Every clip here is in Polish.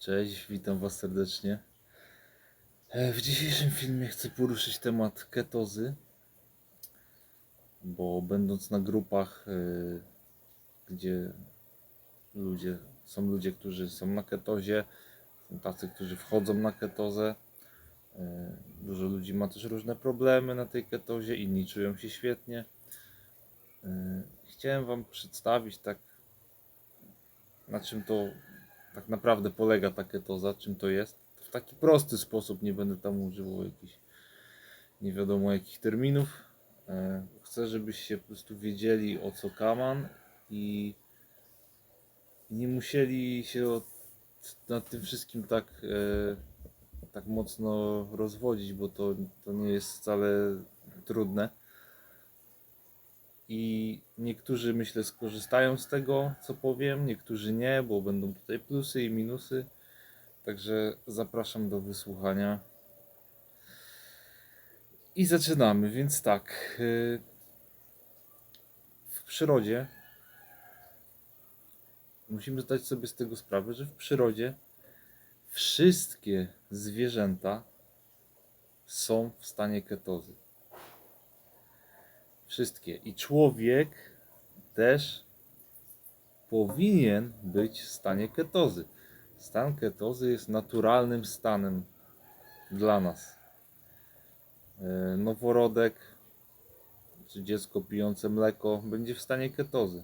Cześć, witam Was serdecznie. E, W dzisiejszym filmie chcę poruszyć temat ketozy, bo będąc na grupach, e, gdzie ludzie, są ludzie, którzy są na ketozie, są tacy, którzy wchodzą na ketozę. e, Dużo ludzi ma też różne problemy na tej ketozie, inni czują się świetnie. Chciałem Wam przedstawić tak, na czym to tak naprawdę polega ta ketoza, czym to jest. W taki prosty sposób, nie będę tam używał jakichś nie wiadomo jakich terminów. E, Chcę, żebyście po prostu wiedzieli o co kaman i nie musieli się nad tym wszystkim tak, e, tak mocno rozwodzić, bo to, to nie jest wcale trudne. I niektórzy myślę skorzystają z tego, co powiem, niektórzy nie, bo będą tutaj plusy i minusy. Także zapraszam do wysłuchania. I zaczynamy, więc tak. y, W przyrodzie musimy zdać sobie z tego sprawę, że w przyrodzie wszystkie zwierzęta są w stanie ketozy. Wszystkie. I człowiek też powinien być w stanie ketozy. Stan ketozy jest naturalnym stanem dla nas. E, Noworodek czy dziecko pijące mleko będzie w stanie ketozy.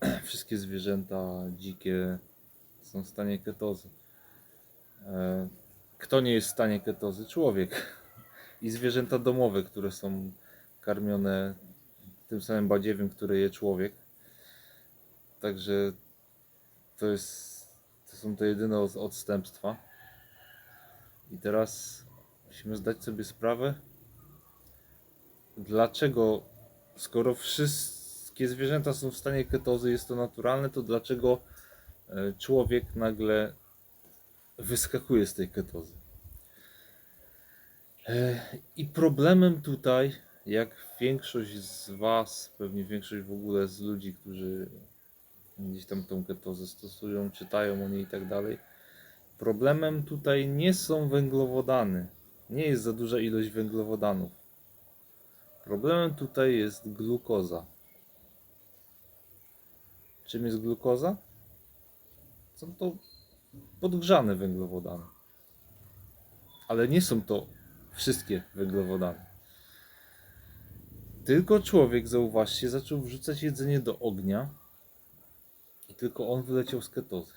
Wszystkie zwierzęta dzikie są w stanie ketozy. E, Kto nie jest w stanie ketozy? Człowiek. I zwierzęta domowe, które są karmione tym samym badziewiem, które je człowiek. Także to jest, to są te jedyne od- odstępstwa. I teraz musimy zdać sobie sprawę, dlaczego, skoro wszystkie zwierzęta są w stanie ketozy, jest to naturalne, to dlaczego e, człowiek nagle wyskakuje z tej ketozy? E, I problemem tutaj, jak większość z Was, pewnie większość w ogóle z ludzi, którzy gdzieś tam tą ketozę stosują, czytają o niej i tak dalej. Problemem tutaj nie są węglowodany. Nie jest za duża ilość węglowodanów. Problemem tutaj jest glukoza. Czym jest glukoza? Są to podgrzane węglowodany. Ale nie są to wszystkie węglowodany. Tylko człowiek, zauważcie, zaczął wrzucać jedzenie do ognia i tylko on wyleciał z ketozy.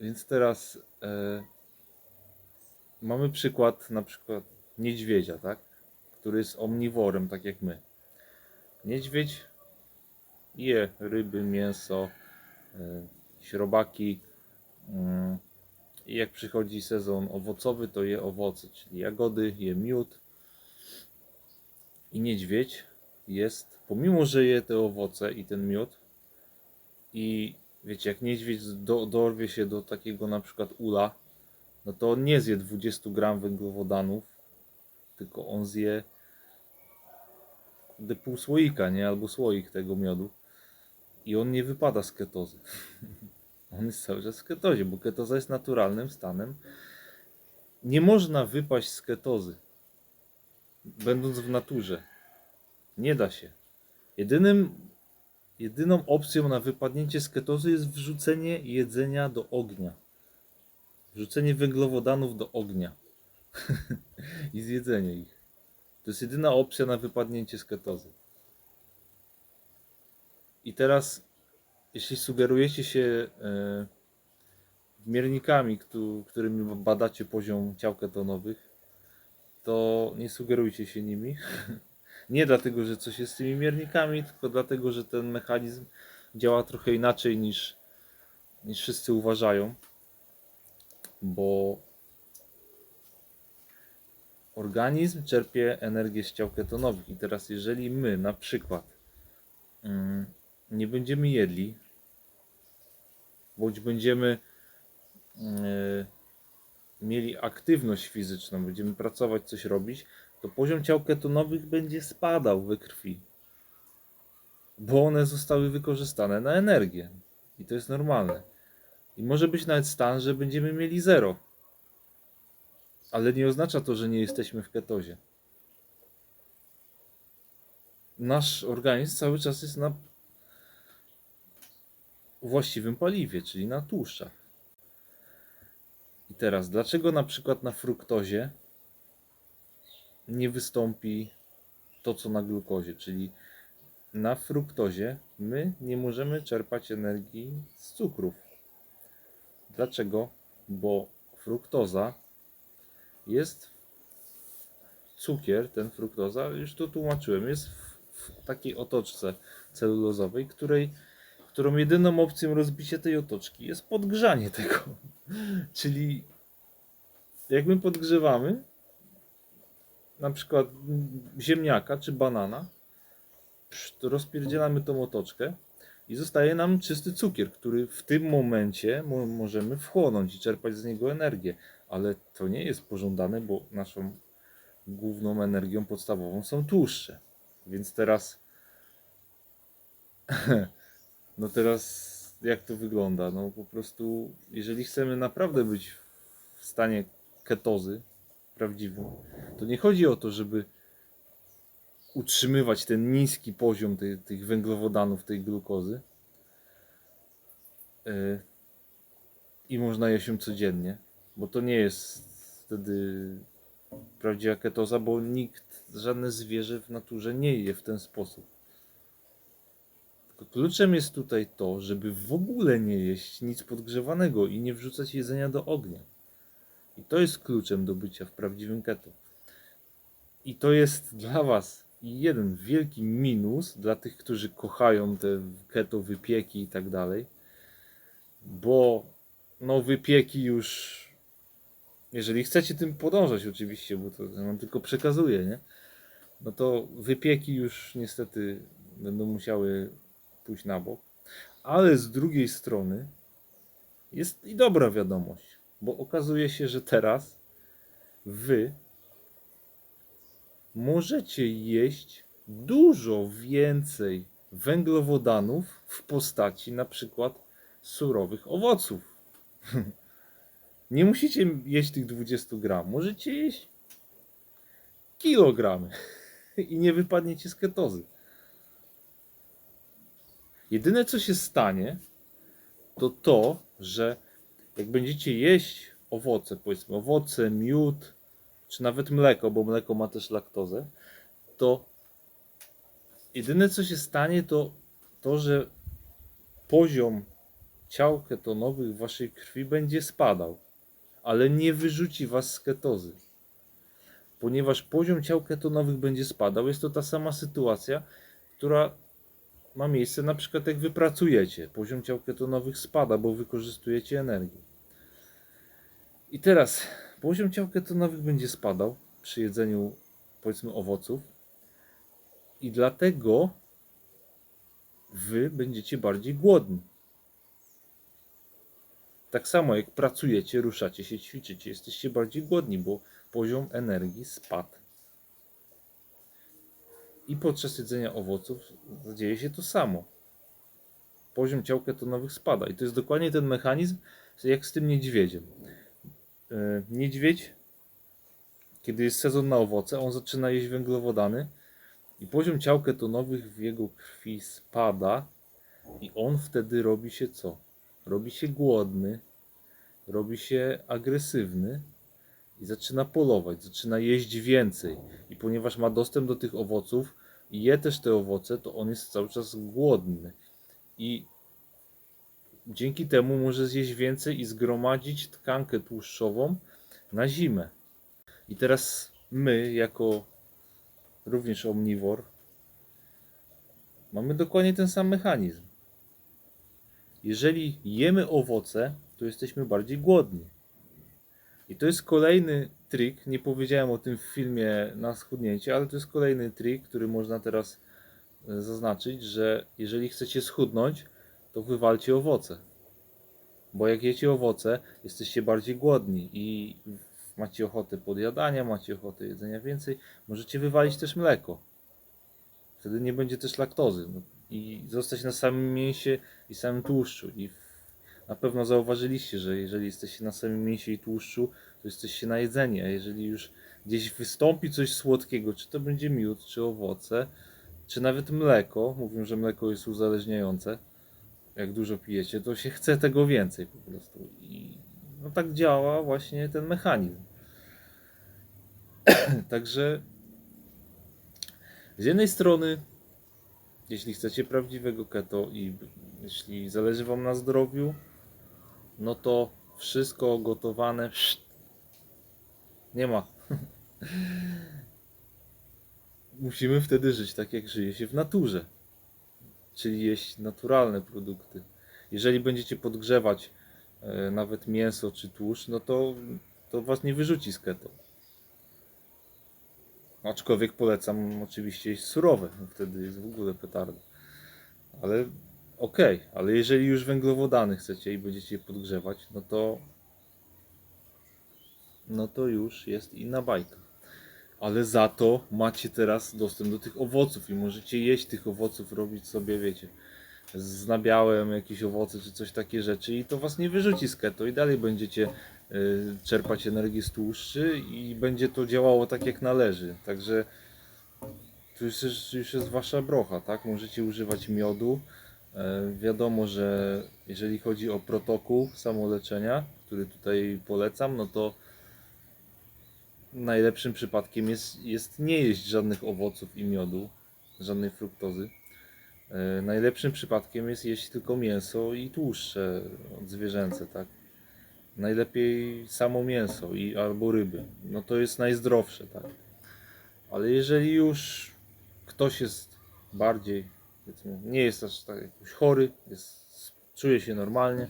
Więc teraz e, mamy przykład na przykład niedźwiedzia, tak? Który jest omniworem, tak jak my. Niedźwiedź je ryby, mięso, e, śrobaki. mm, I jak przychodzi sezon owocowy, to je owoce, czyli jagody, je miód. I niedźwiedź jest, pomimo że je te owoce i ten miód, i wiecie, jak niedźwiedź do, dorwie się do takiego na przykład ula, no to on nie zje 20 gram węglowodanów, tylko on zje pół słoika, nie? Albo słoik tego miodu. I on nie wypada z ketozy. on jest cały czas w ketozie, bo ketoza jest naturalnym stanem. Nie można wypaść z ketozy, będąc w naturze. Nie da się. Jedynym, jedyną opcją na wypadnięcie z ketozy jest wrzucenie jedzenia do ognia. Wrzucenie węglowodanów do ognia. I zjedzenie ich. To jest jedyna opcja na wypadnięcie z ketozy. I teraz, jeśli sugerujecie się e, miernikami, któ- którymi badacie poziom ciał ketonowych, to nie sugerujcie się nimi. Nie dlatego, że coś jest z tymi miernikami, tylko dlatego, że ten mechanizm działa trochę inaczej niż, niż wszyscy uważają. Bo organizm czerpie energię z ciał ketonowych. I teraz, jeżeli my na przykład mm, nie będziemy jedli, bądź będziemy mm, mieli aktywność fizyczną, będziemy pracować, coś robić, to poziom ciał ketonowych będzie spadał we krwi. Bo one zostały wykorzystane na energię. I to jest normalne. I może być nawet stan, że będziemy mieli zero. Ale nie oznacza to, że nie jesteśmy w ketozie. Nasz organizm cały czas jest na właściwym paliwie, czyli na tłuszczach. I teraz, dlaczego na przykład na fruktozie nie wystąpi to, co na glukozie, czyli na fruktozie my nie możemy czerpać energii z cukrów. Dlaczego? Bo fruktoza jest cukier, ten fruktoza, już to tłumaczyłem, jest w, w takiej otoczce celulozowej, której, którą jedyną opcją rozbicia tej otoczki jest podgrzanie tego. Czyli jak my podgrzewamy na przykład ziemniaka czy banana, rozpierdzielamy tą otoczkę i zostaje nam czysty cukier, który w tym momencie mo- możemy wchłonąć i czerpać z niego energię. Ale to nie jest pożądane, bo naszą główną energią podstawową są tłuszcze. Więc teraz. No teraz jak to wygląda? No po prostu, jeżeli chcemy naprawdę być w stanie ketozy prawdziwym, to nie chodzi o to, żeby utrzymywać ten niski poziom tej, tych węglowodanów, tej glukozy. Yy, I można jeść codziennie, bo to nie jest wtedy prawdziwa ketoza, bo nikt, żadne zwierzę w naturze nie je w ten sposób. Kluczem jest tutaj to, żeby w ogóle nie jeść nic podgrzewanego i nie wrzucać jedzenia do ognia. I to jest kluczem do bycia w prawdziwym keto. I to jest dla Was jeden wielki minus dla tych, którzy kochają te keto wypieki i tak dalej. Bo no wypieki już jeżeli chcecie tym podążać oczywiście, bo to wam tylko przekazuję, nie? No to wypieki już niestety będą musiały pójść na bok. Ale z drugiej strony jest i dobra wiadomość, bo okazuje się, że teraz wy możecie jeść dużo więcej węglowodanów w postaci na przykład surowych owoców. Nie musicie jeść tych 20 gram, możecie jeść kilogramy i nie wypadniecie z ketozy. Jedyne co się stanie, to to, że jak będziecie jeść owoce, powiedzmy owoce, miód, czy nawet mleko, bo mleko ma też laktozę, to jedyne co się stanie, to to, że poziom ciał ketonowych w waszej krwi będzie spadał, ale nie wyrzuci was z ketozy. Ponieważ poziom ciał ketonowych będzie spadał, jest to ta sama sytuacja, która ma miejsce na przykład jak wy pracujecie. Poziom ciał ketonowych spada, bo wykorzystujecie energię. I teraz poziom ciał ketonowych będzie spadał przy jedzeniu powiedzmy owoców i dlatego wy będziecie bardziej głodni. Tak samo jak pracujecie, ruszacie się, ćwiczycie, jesteście bardziej głodni, bo poziom energii spadł. I podczas jedzenia owoców dzieje się to samo. Poziom ciał ketonowych spada. I to jest dokładnie ten mechanizm, jak z tym niedźwiedziem. Yy, Niedźwiedź, kiedy jest sezon na owoce, on zaczyna jeść węglowodany i poziom ciał ketonowych w jego krwi spada i on wtedy robi się co? Robi się głodny, robi się agresywny i zaczyna polować, zaczyna jeść więcej. I ponieważ ma dostęp do tych owoców i je też te owoce, to on jest cały czas głodny. I dzięki temu może zjeść więcej i zgromadzić tkankę tłuszczową na zimę. I teraz my, jako również omniwor, mamy dokładnie ten sam mechanizm. Jeżeli jemy owoce, to jesteśmy bardziej głodni. I to jest kolejny trik. Nie powiedziałem o tym w filmie na schudnięcie, ale to jest kolejny trik, który można teraz e, zaznaczyć, że jeżeli chcecie schudnąć, to wywalcie owoce. Bo jak jecie owoce, jesteście bardziej głodni i macie ochotę podjadania, macie ochotę jedzenia więcej, możecie wywalić też mleko. Wtedy nie będzie też laktozy. No, i zostać na samym mięsie i samym tłuszczu. I na pewno zauważyliście, że jeżeli jesteście na samym mięsie i tłuszczu, to jesteście na jedzenie, a jeżeli już gdzieś wystąpi coś słodkiego, czy to będzie miód, czy owoce, czy nawet mleko, mówią, że mleko jest uzależniające, jak dużo pijecie, to się chce tego więcej po prostu. I no tak działa właśnie ten mechanizm. Także z jednej strony, jeśli chcecie prawdziwego keto i jeśli zależy Wam na zdrowiu, no to wszystko gotowane nie ma. Musimy wtedy żyć tak, jak żyje się w naturze, czyli jeść naturalne produkty. Jeżeli będziecie podgrzewać e, nawet mięso czy tłuszcz, no to, to Was nie wyrzuci z keto. Aczkolwiek polecam oczywiście jeść surowe, no wtedy jest w ogóle petarda. Ale okej, ale jeżeli już węglowodany chcecie i będziecie je podgrzewać, no to no to już jest inna bajka. Ale za to macie teraz dostęp do tych owoców i możecie jeść tych owoców, robić sobie, wiecie, z nabiałem jakieś owoce czy coś takie rzeczy i to was nie wyrzuci z keto i dalej będziecie y, czerpać energię z tłuszczy i będzie to działało tak jak należy. Także to już już jest wasza brocha, tak? Możecie używać miodu. E, Wiadomo, że jeżeli chodzi o protokół samoleczenia, który tutaj polecam, no to najlepszym przypadkiem jest, jest nie jeść żadnych owoców i miodu, żadnej fruktozy. E, Najlepszym przypadkiem jest jeść tylko mięso i tłuszcze zwierzęce, tak? Najlepiej samo mięso i albo ryby. No to jest najzdrowsze, tak? Ale jeżeli już ktoś jest bardziej, nie jest aż tak jakoś chory, jest, czuje się normalnie,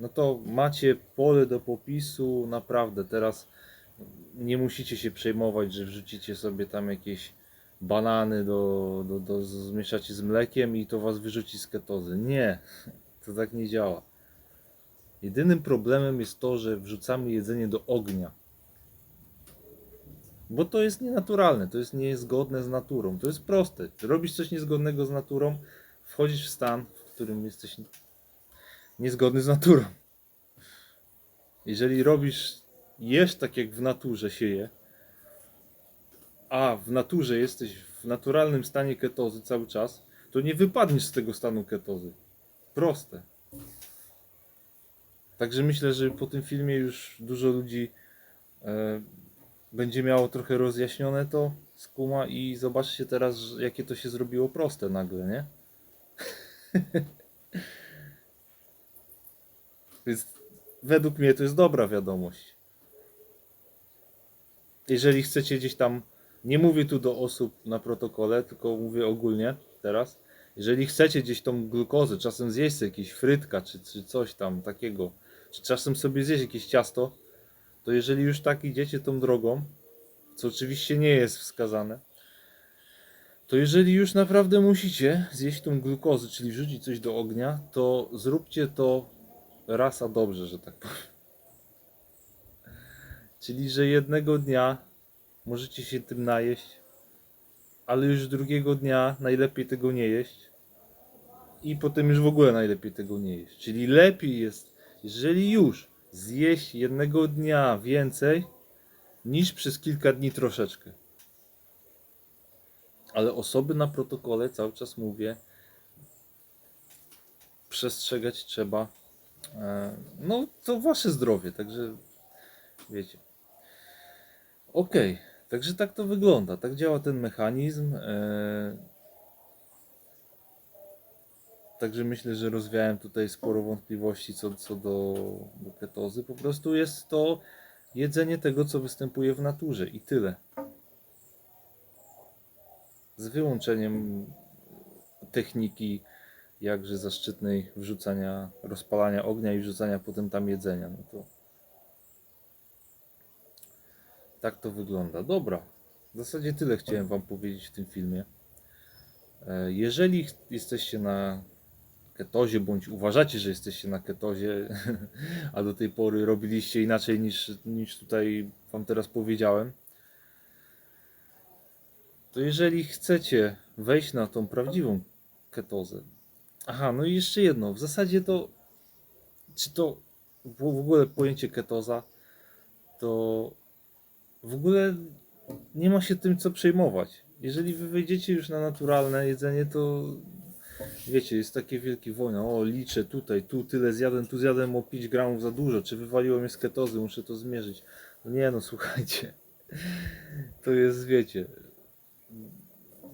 no to macie pole do popisu, naprawdę teraz nie musicie się przejmować, że wrzucicie sobie tam jakieś banany do, do, do zmieszacie z mlekiem i to was wyrzuci z ketozy. Nie, to tak nie działa. Jedynym problemem jest to, że wrzucamy jedzenie do ognia. Bo to jest nienaturalne, to jest niezgodne z naturą. To jest proste. Robisz coś niezgodnego z naturą, wchodzisz w stan, w którym jesteś niezgodny z naturą. Jeżeli robisz, jesz tak jak w naturze się je, a w naturze jesteś w naturalnym stanie ketozy cały czas, to nie wypadniesz z tego stanu ketozy. Proste. Także myślę, że po tym filmie już dużo ludzi e, będzie miało trochę rozjaśnione to skuma i zobaczcie teraz, jakie to się zrobiło proste nagle, nie? Więc według mnie to jest dobra wiadomość. Jeżeli chcecie gdzieś tam, nie mówię tu do osób na protokole, tylko mówię ogólnie teraz. Jeżeli chcecie gdzieś tą glukozę, czasem zjeść sobie jakieś frytka czy, czy coś tam takiego, czy czasem sobie zjeść jakieś ciasto, to jeżeli już tak idziecie tą drogą, co oczywiście nie jest wskazane, to jeżeli już naprawdę musicie zjeść tą glukozę, czyli wrzucić coś do ognia, to zróbcie to raz a dobrze, że tak powiem. Czyli, że jednego dnia możecie się tym najeść, ale już drugiego dnia najlepiej tego nie jeść i potem już w ogóle najlepiej tego nie jeść. Czyli lepiej jest, jeżeli już zjeść jednego dnia więcej, niż przez kilka dni troszeczkę. Ale osoby na protokole cały czas mówię, przestrzegać trzeba. E, No, to wasze zdrowie, także wiecie. Okej, także tak to wygląda. Tak działa ten mechanizm. Także myślę, że rozwiałem tutaj sporo wątpliwości co, co do, do ketozy. Po prostu jest to jedzenie tego, co występuje w naturze i tyle. Z wyłączeniem techniki jakże zaszczytnej wrzucania, rozpalania ognia i wrzucania potem tam jedzenia. No to tak to wygląda. Dobra, w zasadzie tyle chciałem Wam powiedzieć w tym filmie. E, Jeżeli jesteście na ketozie, bądź uważacie, że jesteście na ketozie, a do tej pory robiliście inaczej niż, niż tutaj Wam teraz powiedziałem, to jeżeli chcecie wejść na tą prawdziwą ketozę. Aha, no i jeszcze jedno. W zasadzie to, czy to w w ogóle pojęcie ketoza, to w ogóle nie ma się tym co przejmować. Jeżeli wy wejdziecie już na naturalne jedzenie, to wiecie, jest takie wielkie wojna. O, liczę tutaj, tu tyle zjadłem, tu zjadłem o 5 gramów za dużo, czy wywaliło mnie z ketozy, muszę to zmierzyć. No nie no, słuchajcie. To jest, wiecie,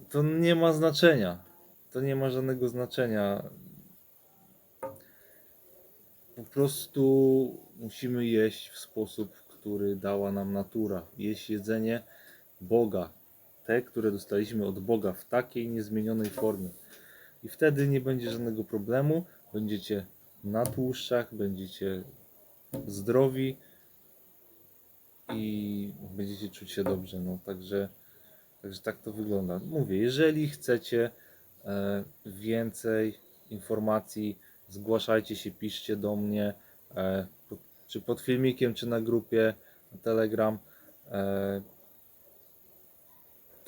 to nie ma znaczenia. To nie ma żadnego znaczenia. Po prostu musimy jeść w sposób, który dała nam natura. Jeść jedzenie Boga. Te, które dostaliśmy od Boga w takiej niezmienionej formie. I wtedy nie będzie żadnego problemu. Będziecie na tłuszczach, będziecie zdrowi i będziecie czuć się dobrze. No, także, także tak to wygląda. Mówię, jeżeli chcecie e, więcej informacji, zgłaszajcie się, piszcie do mnie, e, czy pod filmikiem, czy na grupie na Telegram.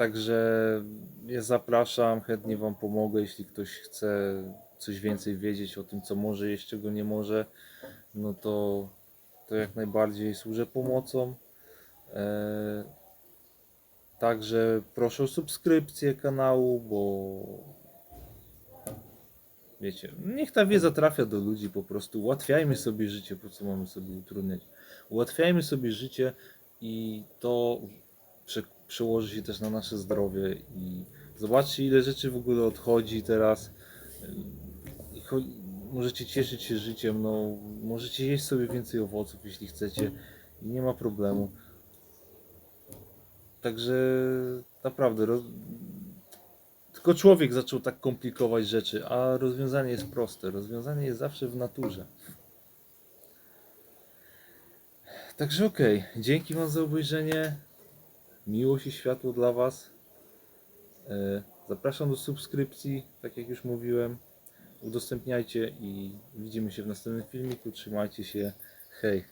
Także ja zapraszam, chętnie Wam pomogę, jeśli ktoś chce coś więcej wiedzieć o tym, co może jeść, czego nie może, no to, to jak najbardziej służę pomocą. E, Także proszę o subskrypcję kanału, bo wiecie, niech ta wiedza trafia do ludzi po prostu. Ułatwiajmy sobie życie, po co mamy sobie utrudniać. Ułatwiajmy sobie życie i to prze, przełoży się też na nasze zdrowie i zobaczcie ile rzeczy w ogóle odchodzi teraz. Cho- Możecie cieszyć się życiem, no możecie jeść sobie więcej owoców, jeśli chcecie i nie ma problemu. Także naprawdę roz... tylko człowiek zaczął tak komplikować rzeczy, a rozwiązanie jest proste. Rozwiązanie jest zawsze w naturze. Także okej, dzięki Wam za obejrzenie. Miłość i światło dla Was. E, Zapraszam do subskrypcji, tak jak już mówiłem. Udostępniajcie i widzimy się w następnym filmiku. Trzymajcie się. Hej.